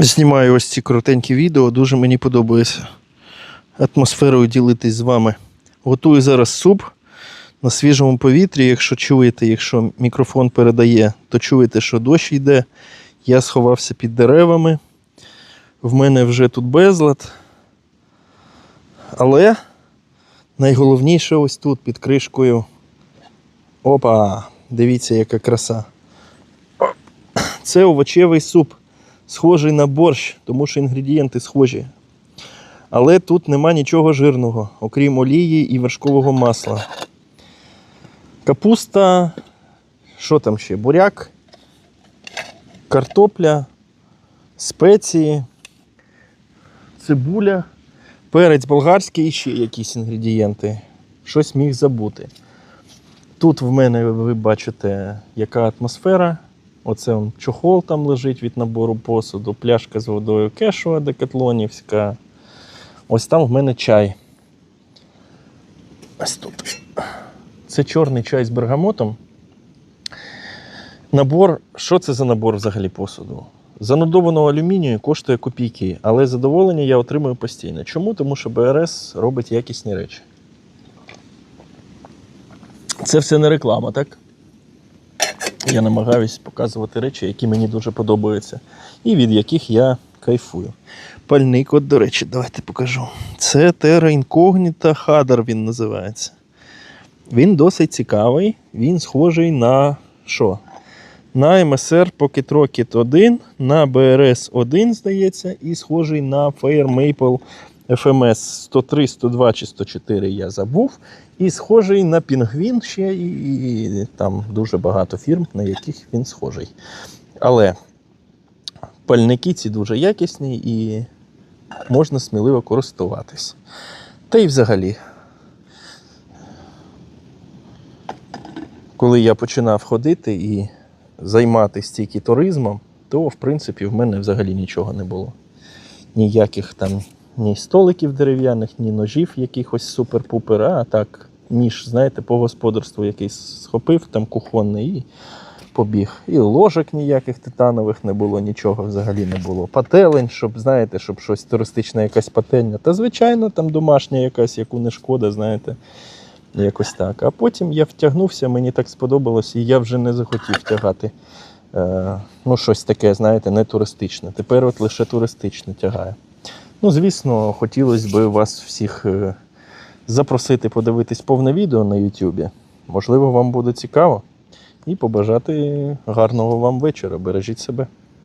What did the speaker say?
Знімаю ось ці коротенькі відео, дуже мені подобається атмосферою ділитись з вами. Готую зараз суп на свіжому повітрі. Якщо чуєте, якщо мікрофон передає, то чуєте, що дощ йде. Я сховався під деревами. В мене вже тут безлад. Але найголовніше ось тут під кришкою. Опа! Дивіться, яка краса. Це овочевий суп, схожий на борщ, тому що інгредієнти схожі. Але тут нема нічого жирного, окрім олії і вершкового масла. Капуста, що там ще? Буряк, картопля, спеції, цибуля, перець болгарський і ще якісь інгредієнти. Щось міг забути. Тут в мене ви бачите, яка атмосфера. Оце он, чохол там лежить від набору посуду, пляшка з водою кешова декатлонівська. Ось там в мене чай. Ось тут. Це чорний чай з бергамотом. Набор, що це за набор взагалі посуду? Занудованого алюмінію коштує копійки, але задоволення я отримую постійно. Чому? Тому що БРС робить якісні речі. Це все не реклама, так? Я намагаюсь показувати речі, які мені дуже подобаються, і від яких я кайфую. Пальник, от, до речі, давайте покажу. Це Terra Incognita Hadar він називається. Він досить цікавий, він схожий на що? На MSR Pocket Rocket 1, на BRS 1, здається, і схожий на Fair Maple FMS 103, 102 чи 104 я забув. І схожий на Пінгвін ще, і, і, і там дуже багато фірм, на яких він схожий. Але пальники ці дуже якісні і можна сміливо користуватись. Та й взагалі. Коли я починав ходити і займатися тільки туризмом, то в принципі в мене взагалі нічого не було. Ніяких там ні столиків дерев'яних, ні ножів якихось супер-пупер, а так, ніж, знаєте, по господарству якийсь схопив, там кухонний і побіг. І ложок ніяких титанових не було, нічого взагалі не було. Пателень, щоб, знаєте, щоб щось туристична якась пательня. Та звичайно, там домашня якась, яку не шкода, знаєте. Якось так. А потім я втягнувся, мені так сподобалось, і я вже не захотів тягати. Е, ну, щось таке, знаєте, не туристичне. Тепер от лише туристичне тягає. Ну, звісно, хотілося б вас всіх е, запросити подивитись повне відео на YouTube. Можливо, вам буде цікаво. І побажати гарного вам вечора. Бережіть себе.